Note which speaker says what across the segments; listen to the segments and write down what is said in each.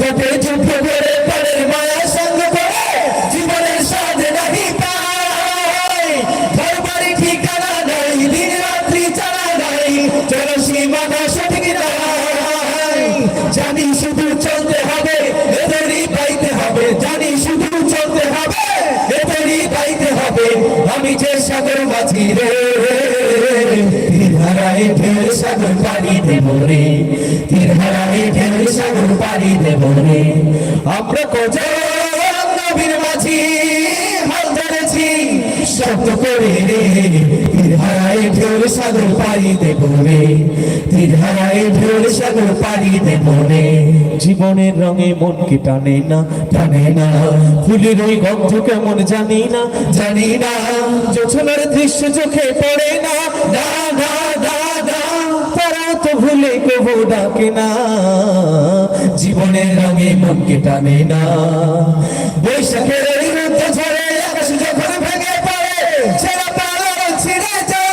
Speaker 1: তটে চুপ করে পরের মায়া সঙ্গ করে জীবনের সাথে নাহি ঘর বাড়ি ঠিকানা নাই, দিন রাত্রি চালা নাই চল সীমানা সঠিক জানি শুধু চলতে হবে, এদেরই পাইতে হবে। জানি শুধু চলতে হবে, এদেরই পাইতে হবে। আমি যে সাগর মাঝি রে। হারাই ঢের সাগর পাড়ি দেব রে। তীর হারাই ঢের সাগর পাড়ি দেব রে। আমরা কোজন নবীর মাঝি ধরেছি শব্দ করে রে। তীর সাগর দেব রে। তীর সাগর দেব রে। জীবনের রঙে মন কি টানে না টানে না। ফুলের ওই গন্ধ কেমন জানি না জানি না। যোছনার দৃশ্য চোখে পড়ে না না না। ভুলে কবু ডাকে না। জীবনের রঙে মনকে টানে না। বৈশাখের ছিঁড়ে যায়।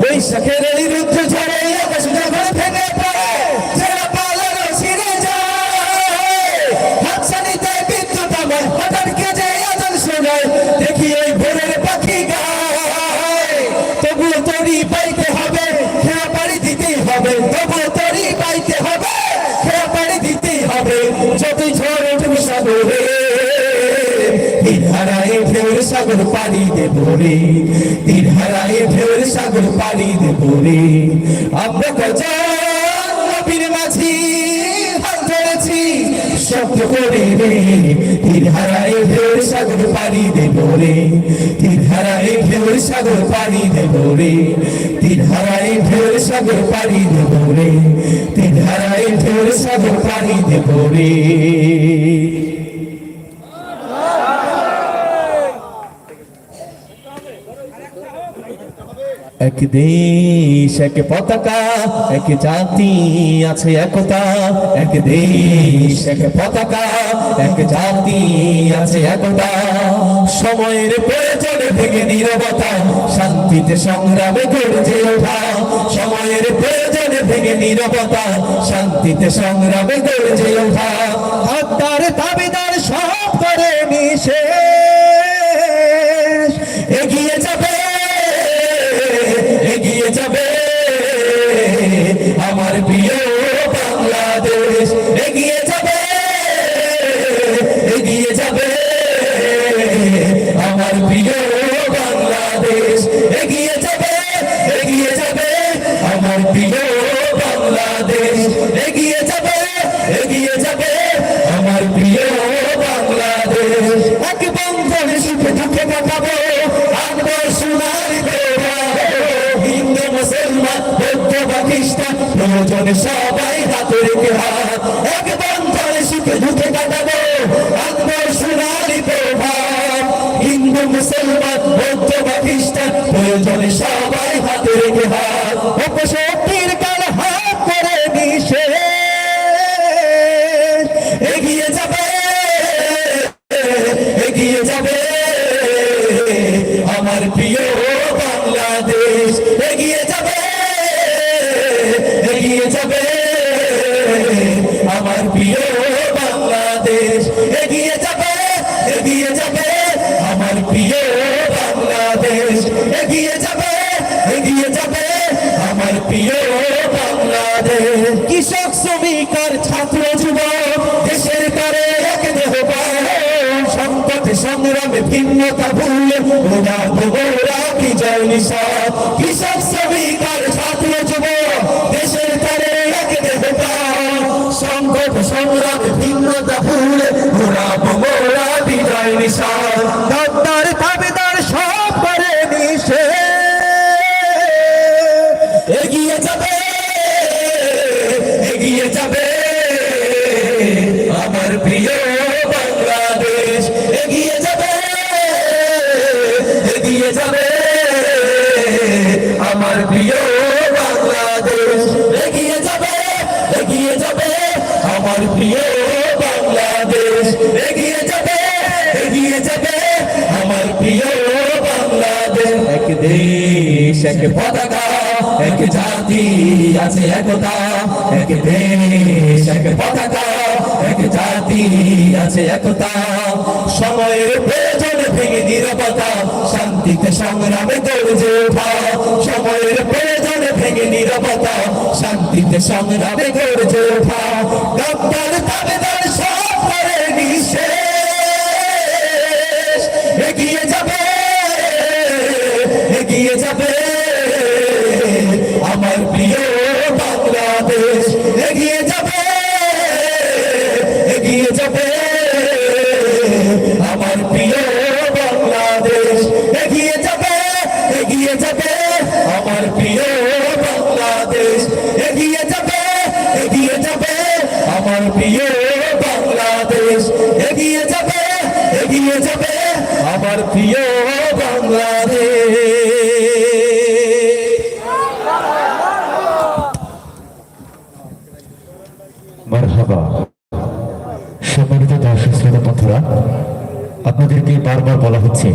Speaker 1: বৈশাখের হবে তবু তরি পাইতে হবে। খেয়া পানি দিতেই হবে যদি ঝড় উঠবে সাগরে তিনহারায় ফের সাগর পাড়ি দেব রে, তিনহারায় ফের সাগর পাড়ি দেব রে। আমরা শব্দ করে রে তীর হারায় ভেউর সাগর পাড়ি দেব রে। তীর হারায় ভেউর সাগর পানি দেব রে। তীর হারায় ভেউর সাগর পাড়ি দেব রে। তীর হারায় ভেউর সাগর পানি দেব রে। এক দেশ, এক পতাকা, এক জাতি আছে একতা। এক দেশ, এক পতাকা, এক জাতি আছে একতা। সময়ের প্রয়োজনে থেকে নিরবতা, শান্তিতে সংগ্রামে গর্জে ওঠা। সময়ের প্রয়োজনে থেকে নিরবতা, শান্তিতে সংগ্রামে গর্জে ওঠা। হত্যার দাবিদার সব করে মিশে এগিয়ে যাবে প্রিয় বাংলাদেশ, এগিয়ে যাবে এগিয়ে যাবে। আমার প্রিয় বাংলাদেশ, এগিয়ে যাবে এগিয়ে যাবে। আমার প্রিয় বাংলাদেশ, এগিয়ে যাবে এগিয়ে যাবে। আমার প্রিয় বাংলাদেশ, এক দুঃখে প্রয়োজনে সবাই হাতে এক বন্ধনে সুখে দুঃখে কাটাবো। আমরা সোনার প্রভাব হিন্দু, মুসলমান, বৌদ্ধ বা খ্রিস্টান প্রয়োজনে সবাই হাতে রেখে হাত কাল হাত করে মিশে। এগিয়ে যাবে। এগিয়ে যাবে। আমার প্রিয় বাংলাদেশ। এগিয়ে যাবে। প্রিয় বাংলাদেশ, এগিয়ে যাবে এগিয়ে যাবে আমার প্রিয় বাংলাদেশ। কৃষক শ্রমিক আর ছাত্র, যুবক, দেশের করে এক দেহ সংকট, সংগ্রামে, ভিন্নতা ভুলে ওরা ওরা কি জয় কৃষক শ্রমিক আর ছাত্র, যুবক, দেশের করে এক দেহ সংকট, সংগ্রামে, ভিন্নতা ভুলে ওরা ওরা বিজয় নিশাদ দাদার দাবিদার সব করে মিশে এগিয়ে যাবে এগিয়ে যাবে। আমার প্রিয় বাংলাদেশ, এগিয়ে যাবে এগিয়ে যাবে। আমার প্রিয় বাংলাদেশ, এগিয়ে যাবে এগিয়ে যাবে। আমার প্রিয় দেশ, এক পতাকা, এক জাতি আছে একতা। এক দেশ, এক পতাকা, এক জাতি আছে একতা। সময়ের প্রয়োজন ভেঙে নিরবতা, শান্তিতে সংগ্রামে গর্জে ওঠা। সময়ের প্রয়োজন ভেঙে নিরবতা, শান্তিতে সংগ্রামে গর্জে ওঠা। গব্বর তাবেদার সব এগিয়ে যাবে এগিয়ে যাবে। আমার প্রিয় বাংলাদেশ, এগিয়ে যাবে এগিয়ে যাবে। আমার প্রিয় বাংলাদেশ।
Speaker 2: মারহাবা। সম্মানিত দর্শক শ্রোতা বন্ধুরা, আপনাদেরকে বারবার বলা হচ্ছে